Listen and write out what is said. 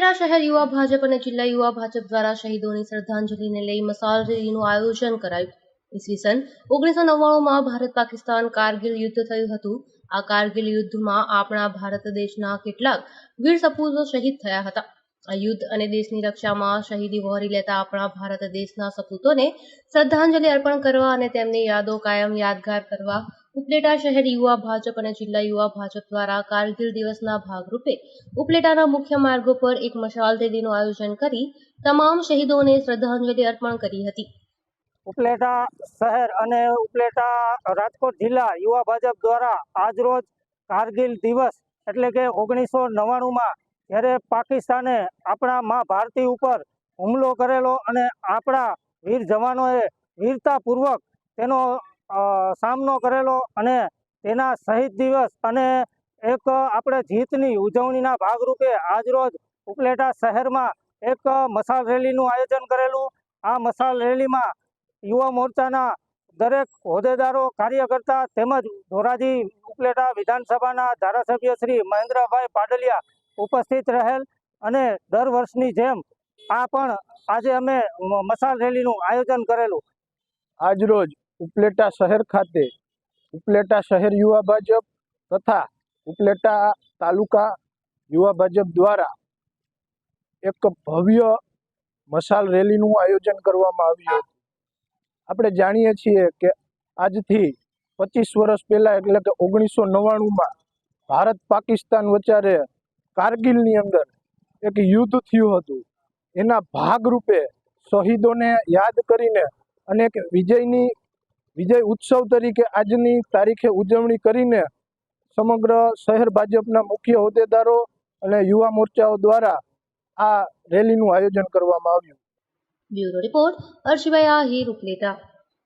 ઉપલેટા શહેર યુવા ભાજપ અને જિલ્લા યુવા ભાજપ દ્વારા શહીદોની શ્રદ્ધાંજલિને લઈ મસાલ રેલીનું આયોજન કરાયું. ઈસવીસન ઓગણીસો નવ્વાણુંમાં ભારત પાકિસ્તાન કારગિલ યુદ્ધ થયું હતું. આ કારગિલ યુદ્ધમાં આપણા ભારત દેશના કેટલાક વીર સપૂતો શહીદ થયા હતા. આ યુદ્ધ અને દેશની રક્ષામાં શહીદી વહોરી લેતા આપણા ભારત દેશના સપૂતોને શ્રદ્ધાંજલિ અર્પણ કરવા અને તેમની યાદો કાયમ યાદગાર કરવા ઉપલેટા શહેર યુવા ભાજપ અને જિલ્લા યુવા ભાજપ દ્વારા કારગિલ દિવસના ભાગરૂપે ઉપલેટાના મુખ્ય માર્ગો પર એક મશાલ રેલીનું આયોજન કરી તમામ શહીદોને શ્રદ્ધાંજલિ અર્પણ કરી હતી. ઉપલેટા શહેર અને ઉપલેટા રાજકોટ જિલ્લા યુવા ભાજપ દ્વારા આજરોજ કારગિલ દિવસ એટલે કે ઓગણીસો નવ્વાણુંમાં જ્યારે પાકિસ્તાને આપણા મા ભારતી ઉપર હુમલો કરેલો અને આપણા વીર જવાનોએ વીરતાપૂર્વક તેનો સામનો કરેલો અને તેના શહીદ દિવસ અને એક આપણે જીતની ઉજવણીના ભાગરૂપે આજરોજ ઉપલેટા શહેરમાં એક મશાલ રેલીનું આયોજન કરેલું. આ મશાલ રેલીમાં યુવા મોરચાના દરેક હોદ્દેદારો, કાર્યકર્તા તેમજ ધોરાજી ઉપલેટા વિધાનસભાના ધારાસભ્ય શ્રી મહેન્દ્રભાઈ પાડલિયા ઉપસ્થિત રહેલ અને દર વર્ષની જેમ આ પણ આજે અમે મ- મશાલ રેલીનું આયોજન કરેલું. આજરોજ ઉપલેટા શહેર ખાતે ઉપલેટા શહેર યુવા ભાજપ તથા ઉપલેટા તાલુકા યુવા ભાજપ દ્વારા એક ભવ્ય મશાલ રેલીનું આયોજન કરવામાં આવ્યું હતું. આપણે જાણીએ છીએ કે આજથી પચીસ વર્ષ પહેલાં એટલે કે ઓગણીસો નવ્વાણુંમાં ભારત પાકિસ્તાન વચ્ચે કારગિલની અંદર એક યુદ્ધ થયું હતું. એના ભાગરૂપે શહીદોને યાદ કરીને અને એક વિજયની વિજય ઉત્સવ તરીકે આજની તારીખે ઉજવણી કરીને સમગ્ર શહેર ભાજપના મુખ્ય હોદ્દેદારો અને યુવા મોરચાઓ દ્વારા આ રેલીનું આયોજન કરવામાં આવ્યું. Bureau report Arshibhai Ahir Upleta.